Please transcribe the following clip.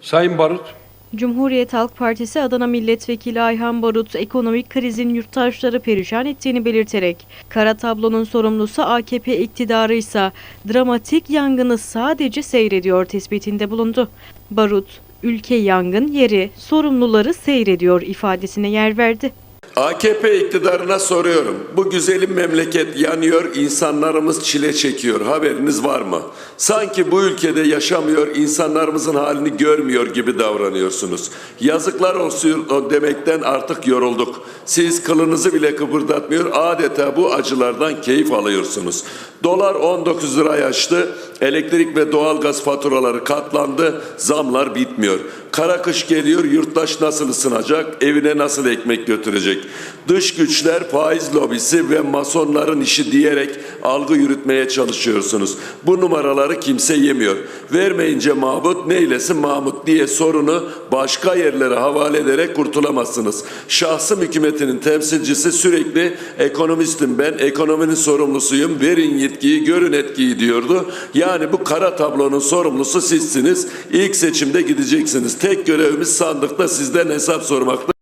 Sayın Barut, Cumhuriyet Halk Partisi Adana Milletvekili Ayhan Barut, ekonomik krizin yurttaşları perişan ettiğini belirterek, kara tablonun sorumlusu AKP iktidarı ise dramatik yangını sadece seyrediyor tespitinde bulundu. Barut, ülke yangın yeri, sorumluları seyrediyor ifadesine yer verdi. AKP iktidarına soruyorum. Bu güzelim memleket yanıyor, insanlarımız çile çekiyor. Haberiniz var mı? Sanki bu ülkede yaşamıyor, insanlarımızın halini görmüyor gibi davranıyorsunuz. Yazıklar olsun demekten artık yorulduk. Siz kılınızı bile kıpırdatmıyor, adeta bu acılardan keyif alıyorsunuz. Dolar 19 liraya aştı, elektrik ve doğalgaz faturaları katlandı, zamlar bitmiyor. Kara kış geliyor, yurttaş nasıl ısınacak, evine nasıl ekmek götürecek? Dış güçler, faiz lobisi ve masonların işi diyerek algı yürütmeye çalışıyorsunuz. Bu numaraları kimse yemiyor. Vermeyince Mahmut neylesin Mahmut diye sorunu başka yerlere havale ederek kurtulamazsınız. Şahsım hükümetinin temsilcisi sürekli ekonomistim ben, ekonominin sorumlusuyum, verin yetkiyi, görün etkiyi diyordu. Yani bu kara tablonun sorumlusu sizsiniz. İlk seçimde gideceksiniz. Tek görevimiz sandıkta sizden hesap sormakta.